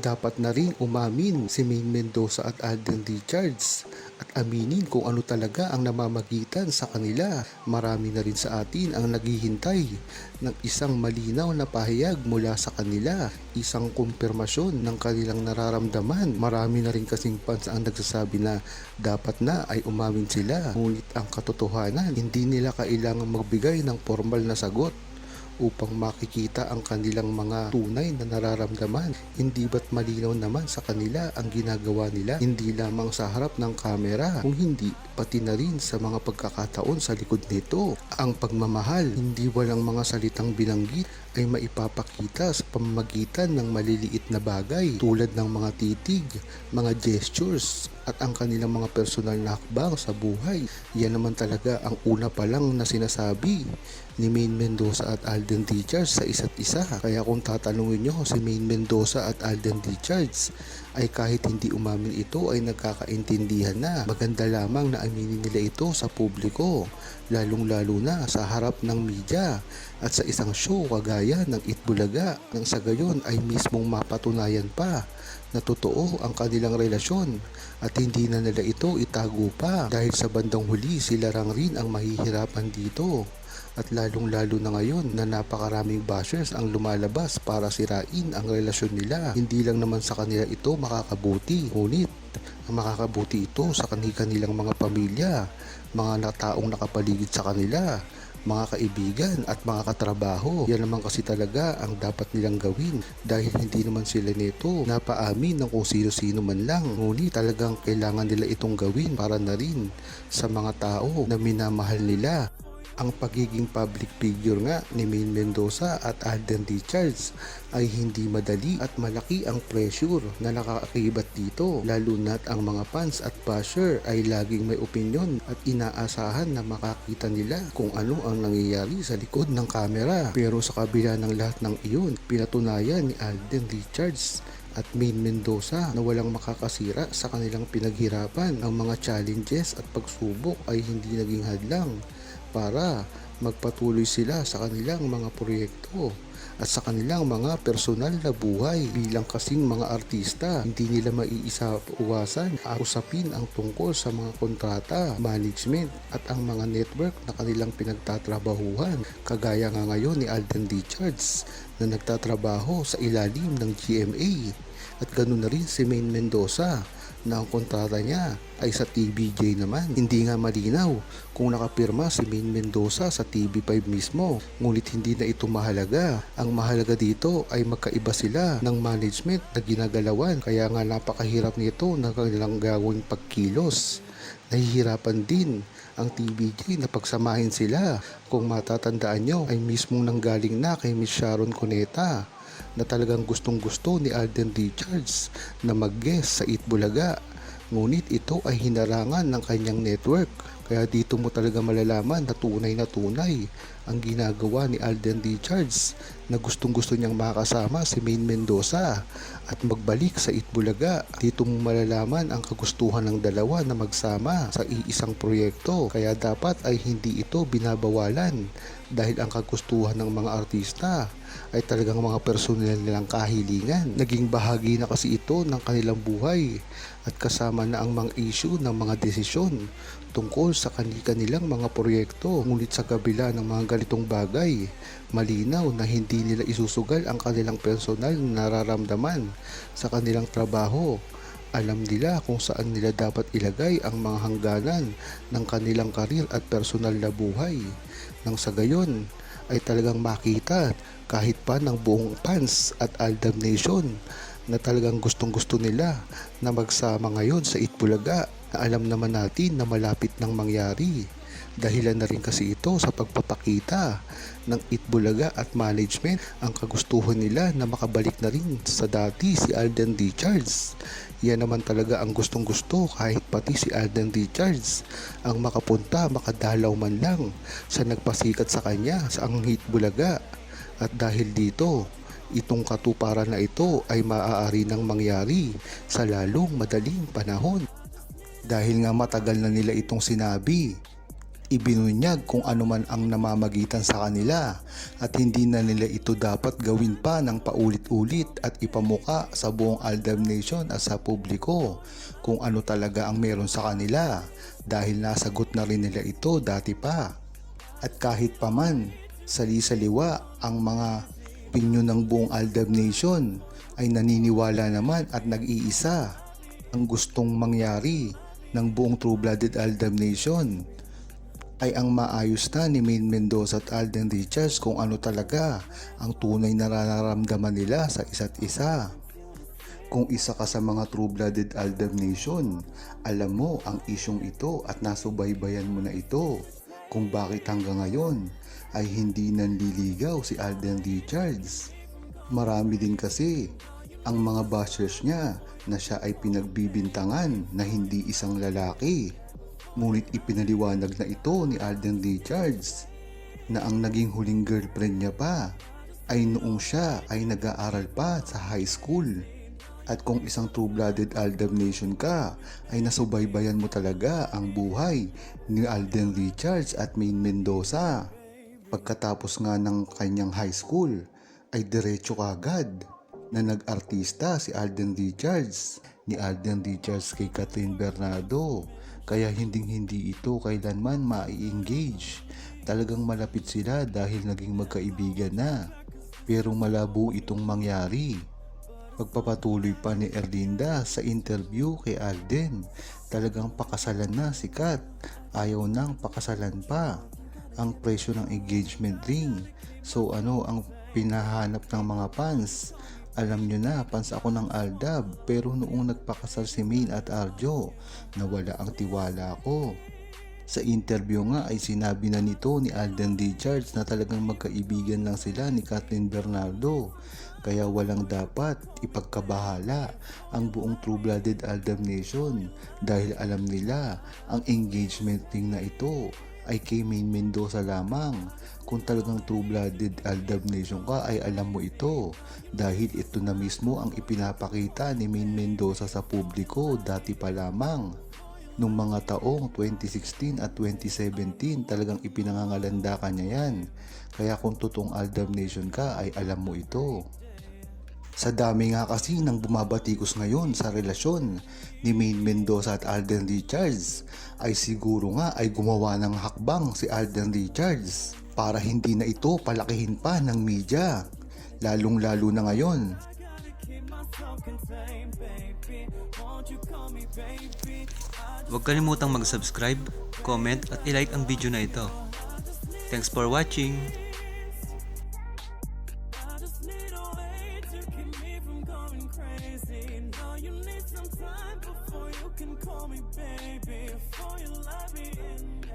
Dapat na rin umamin si Maine Mendoza at Alden Richards at aminin kung ano talaga ang namamagitan sa kanila. Marami na rin sa atin ang naghihintay ng isang malinaw na pahayag mula sa kanila, isang kumpirmasyon ng kanilang nararamdaman. Marami na rin kasing fans ang nagsasabi na dapat na ay umamin sila. Ngunit ang katotohanan, hindi nila kailangang magbigay ng formal na sagot upang makikita ang kanilang mga tunay na nararamdaman. Hindi ba't malinaw naman sa kanila ang ginagawa nila hindi lamang sa harap ng kamera kung hindi pati na rin sa mga pagkakataon sa likod nito. Ang pagmamahal, hindi walang mga salitang binanggit ay maipapakita sa pamamagitan ng maliliit na bagay tulad ng mga titig, mga gestures at ang kanilang mga personal na hakbang sa buhay. Yan naman talaga ang una pa lang na sinasabi ni Maine Mendoza at Alden Richards sa isa't isa. Kaya kung tatanungin nyo si Maine Mendoza at Alden Richards ay kahit hindi umamin ito ay nagkakaintindihan na. Maganda lamang na aminin nila ito sa publiko, lalong lalo na sa harap ng media at sa isang show kagaya ng Itbulaga nang sa gayon ay mismong mapatunayan pa na totoo ang kanilang relasyon at hindi na nila ito itago pa dahil sa bandang huli sila rang rin ang mahihirapan dito at lalong lalo na ngayon na napakaraming bashers ang lumalabas para sirain ang relasyon nila hindi lang naman sa kanila ito makakabuti ngunit ang makakabuti ito sa kanilang mga pamilya mga na- taong nakapaligid sa kanila mga kaibigan at mga katrabaho. Yan naman kasi talaga ang dapat nilang gawin dahil hindi naman sila nito napaamin ng kung sino-sino man lang. Ngunit talagang kailangan nila itong gawin para na rin sa mga tao na minamahal nila. Ang pagiging public figure nga ni Maine Mendoza at Alden Richards ay hindi madali at malaki ang pressure na nakaakibat dito. Lalo na't ang mga fans at basher ay laging may opinion at inaasahan na makakita nila kung ano ang nangyayari sa likod ng kamera pero sa kabila ng lahat ng iyon pinatunayan ni Alden Richards at Maine Mendoza na walang makakasira sa kanilang pinaghirapan. Ang mga challenges at pagsubok ay hindi naging hadlang para magpatuloy sila sa kanilang mga proyekto at sa kanilang mga personal na buhay bilang kasing mga artista. Hindi nila maiisa-uwasan usapin ang tungkol sa mga kontrata, management at ang mga network na kanilang pinagtatrabahuhan. Kagaya nga ngayon ni Alden Richards na nagtatrabaho sa ilalim ng GMA at ganoon na rin si Maine Mendoza na ang kontrata niya ay sa TVJ naman. Hindi nga malinaw kung nakapirma si Maine Mendoza sa TV5 mismo. Ngunit hindi na ito mahalaga. Ang mahalaga dito ay magkaiba sila ng management na ginagalawan. Kaya nga napakahirap nito na kanilang gawing pagkilos. Nahihirapan din ang TVJ na pagsamahin sila. Kung matatandaan nyo ay mismong nanggaling na kay Miss Sharon Cuneta na talagang gustong gusto ni Alden Richards na mag-guest sa Itbulaga. Ngunit ito ay hinarangan ng kanyang network. Kaya dito mo talaga malalaman na tunay na tunay ang ginagawa ni Alden Richards na gustong gusto niyang makasama si Maine Mendoza at magbalik sa Itbulaga. Dito mo malalaman ang kagustuhan ng dalawa na magsama sa iisang proyekto. Kaya dapat ay hindi ito binabawalan dahil ang kagustuhan ng mga artista ay talagang mga personal nilang kahilingan. Naging bahagi na kasi ito ng kanilang buhay at kasama na ang mga issue ng mga desisyon tungkol sa kanilang mga proyekto. Ngunit sa kabila ng mga ganitong bagay, malinaw na hindi nila isusugal ang kanilang personal na nararamdaman sa kanilang trabaho. Alam nila kung saan nila dapat ilagay ang mga hangganan ng kanilang karir at personal na buhay. Nang sa gayon ay talagang makita kahit pa ng buong fans at Aldam Nation na talagang gustong gusto nila na magsama ngayon sa Itbulaga na alam naman natin na malapit nang mangyari. Dahilan na rin kasi ito sa pagpapakita ng Itbulaga at management ang kagustuhan nila na makabalik na rin sa dati si Alden Richards. Yan naman talaga ang gustong gusto kahit pati si Alden Richards ang makapunta makadalaw man lang sa nagpasikat sa kanya sa ang Itbulaga. At dahil dito, itong katuparan na ito ay maaari nang mangyari sa lalong madaling panahon. Dahil nga matagal na nila itong sinabi ibinunyag kung ano man ang namamagitan sa kanila at hindi na nila ito dapat gawin pa ng paulit-ulit at ipamuka sa buong Aldab Nation at sa publiko kung ano talaga ang meron sa kanila dahil nasagot na rin nila ito dati pa. At kahit pa man sali-saliwa ang mga opinyon ng buong Aldab Nation ay naniniwala naman at nag-iisa ang gustong mangyari ng buong True-Blooded Aldab Nation ay ang maayos na ni Main Mendoza at Alden Richards kung ano talaga ang tunay na nararamdaman nila sa isa't isa. Kung isa ka sa mga true-blooded Aldab Nation, alam mo ang isyong ito at nasubaybayan mo na ito kung bakit hanggang ngayon ay hindi nanliligaw si Alden Richards. Marami din kasi ang mga bashers niya na siya ay pinagbibintangan na hindi isang lalaki. Ngunit ipinaliwanag na ito ni Alden Richards na ang naging huling girlfriend niya pa ay noong siya ay nag-aaral pa sa high school. At kung isang true-blooded Aldab Nation ka, ay nasubaybayan mo talaga ang buhay ni Alden Richards at Main Mendoza. Pagkatapos nga ng kanyang high school, ay diretso kagad na nag-artista si Alden Richards ni Alden Richards kay Catherine Bernardo kaya hinding hindi ito kailanman ma-engage. Talagang malapit sila dahil naging magkaibigan na. Pero malabo itong mangyari. Pagpapatuloy pa ni Erlinda sa interview kay Alden, talagang pakasalan na si Kat. Ayaw nang pakasalan pa. Ang presyo ng engagement ring. So ano ang pinahanap ng mga fans? Alam nyo na, fans ako ng Aldab pero noong nagpakasal si Main at Arjo, nawala ang tiwala ko. Sa interview nga ay sinabi na nito ni Alden Richards na talagang magkaibigan lang sila ni Kathleen Bernardo. Kaya walang dapat ipagkabahala ang buong true-blooded Aldab Nation dahil alam nila ang engagement ring na ito ay kay Main Mendoza lamang. Kung talagang true-blooded Aldab Nation ka ay alam mo ito dahil ito na mismo ang ipinapakita ni Main Mendoza sa publiko dati pa lamang. Nung mga taong 2016 at 2017 talagang ipinangangalanda ka niya yan. Kaya kung totoong Aldab Nation ka ay alam mo ito. Sa dami nga kasi ng bumabatikos ngayon sa relasyon ni Main Mendoza at Alden Richards ay siguro nga ay gumawa ng hakbang si Alden Richards para hindi na ito palakihin pa ng media. Lalong lalo na ngayon Huwag kalimutang mag-subscribe, comment at ilike ang video na ito. Thanks for watching!